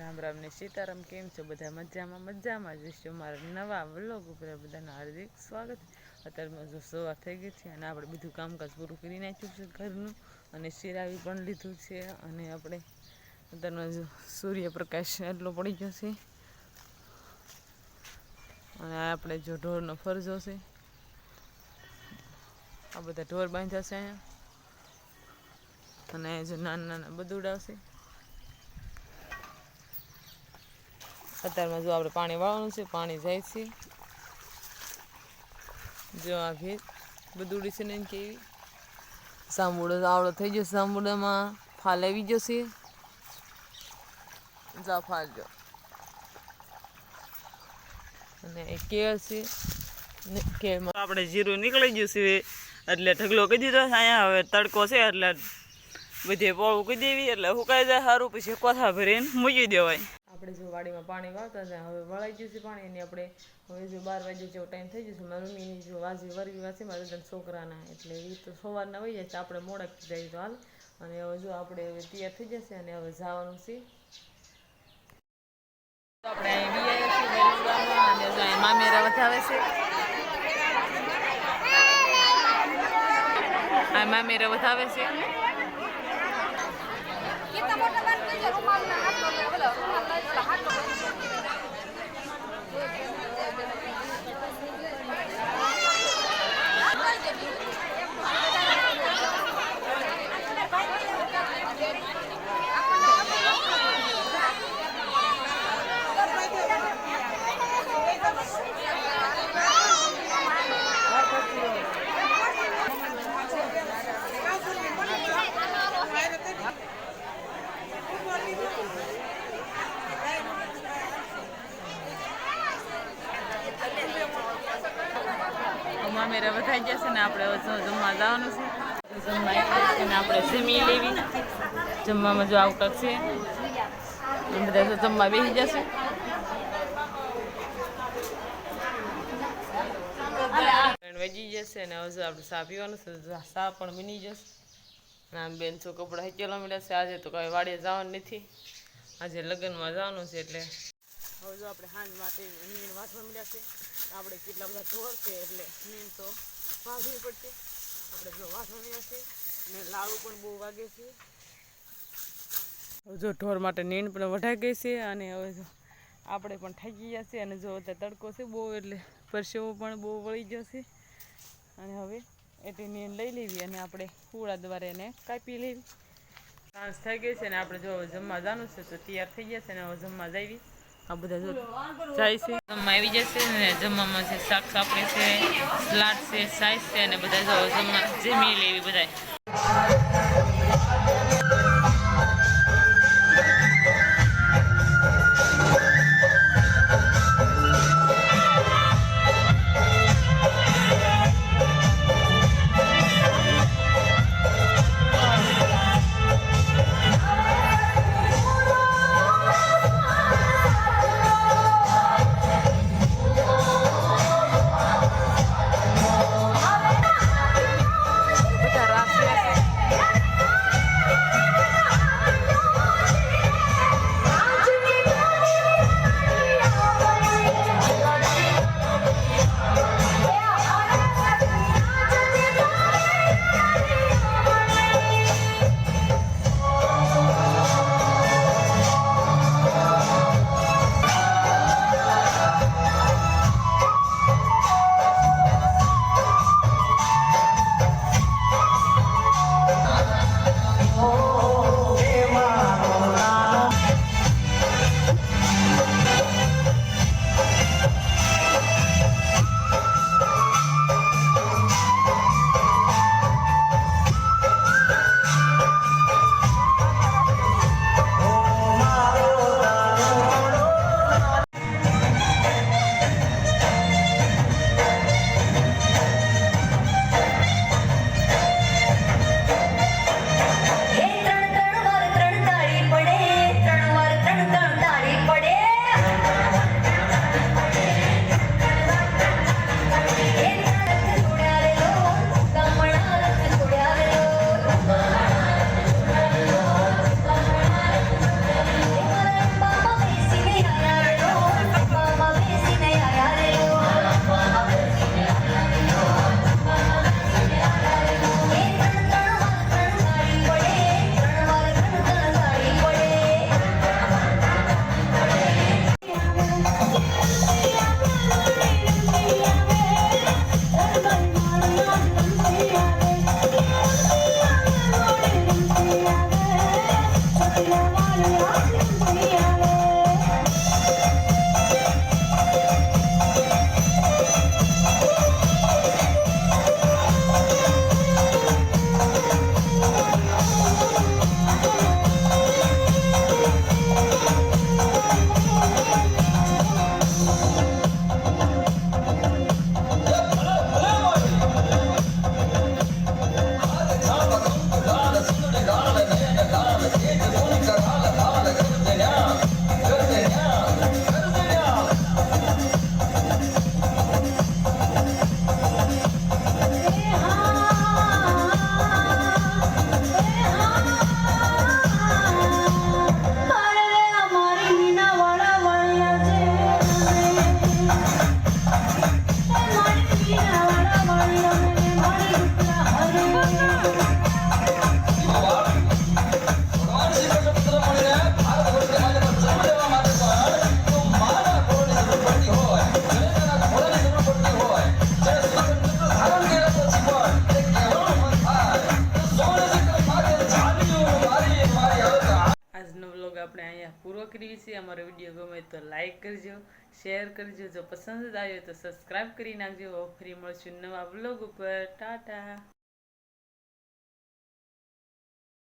રામ રામ ને સીતારામ, કેમ છો? બધા મજામાં? મજામાં જ છો મારા નવા વ્લોગ ઉપર બધાનું હાર્દિક સ્વાગત. અત્યારમાં જો સવાર થઈ ગઈ છે અને આપણે બધું કામકાજ પૂરું કરી નાખ્યું છે ઘરનું અને શિરાવી પણ લીધું છે અને આપણે અત્યારમાં જો સૂર્યપ્રકાશ એટલો પડી ગયો છે. અને આપણે જો ઢોરનો ફરજો છે. આ બધા ઢોર બાંધ્યા છે અહીંયા. અને જો નાના નાના બધું છે. અત્યારમાં જો આપણે પાણી વાળવાનું છે, પાણી જાય છે. જો આ ભેજ બધુડી છે ને કેવી સાંભળો આવડો થઈ જશે સાંભળામાં ફાલ આવી જશે જા ફાલજો અને એ કેળ છે કેળમાં આપણે જીરું નીકળી ગયું છે, એટલે ઢગલો કહી દીધો અહીંયા હવે તડકો છે, એટલે બધે પોળું કહી દેવી, એટલે સુકાઈ જાય સારું, પછી કોથા ભરીને મૂકી દેવાય. આપણે જો વાડીમાં પાણી વાવતા હતા, હવે વળાઈ ગયું છે પાણી અને આપણે હવે જો બાર વાગે જેવો ટાઈમ થઈ જશે મારા મમ્મીની જો વાજે વરવી વાસી મારા છોકરાના, એટલે એ તો સવારના વહી જાય છે, આપણે મોડા જાય તો હાલ. અને હવે જો આપણે હવે તૈયાર થઈ જશે અને હવે જવાનું છે. આપણે અહીં બી આવ્યા છીએ વેલુગામાં અને જો અહીં મામેરા વધાવે છે. આ મામેરા વધાવે છે. kita mau teman tuh ya rumah mana, rumah lah, rumah lah, lahan મામેરા વધાઈ જશે ને આપણે જમવા જવાનું છે. આપણે જમી લેવી. જમવામાં જો આવું છે બધા જમવા બેસી જશે. વજી જશે અને હજુ આપણે સા પીવાનું છે, તો પણ બની જશે. અને આમ બેન છો કપડાં હેચેલા મળ્યા છે, આજે તો કઈ વાડીએ જવાનું નથી. આજે લગ્નમાં જવાનું છે એટલે. હજુ આપણે હાંજ માટે વાંચવા મળ્યા છે. આપણે કેટલા બધા ચોર છે એટલે નીણ તો વાંચવી પડશે આપણે જો વાંચવા છે અને લાડુ પણ બહુ વાગે છે. જો ઢોર માટે નીંદ પણ વઢાઈ ગઈ છે અને હવે જો આપણે પણ થાકી ગયા છે અને જો અત્યારે તડકો છે બહુ એટલે પરસેવો પણ બહુ વળી ગયો છે. અને હવે એટલી નીંદ લઈ લેવી અને આપણે કુડા દ્વારા એને કાપી લેવી. સાંજ થઈ ગઈ છે ને આપણે જો જમવા જવાનું છે તો તૈયાર થઈ ગયા છે ને હવે જમવા જઈએ. આ બધા જો જાય છે. આવી જશે ને જમવામાં છે શાક સાપરે છે સલાડ છે સાઈઝ છે અને બધા જો જમવા જમી લેવી બધા આપણે અહીંયા પૂરો કરીએ છીએ. અમારો વીડિયો ગમે તો લાઈક કરજો શેર કરજો. જો પસંદ આવ્યો તો સબસ્ક્રાઈબ કરી નાખજો. ફરી મળશું નવા બ્લોગ ઉપર. ટાટા.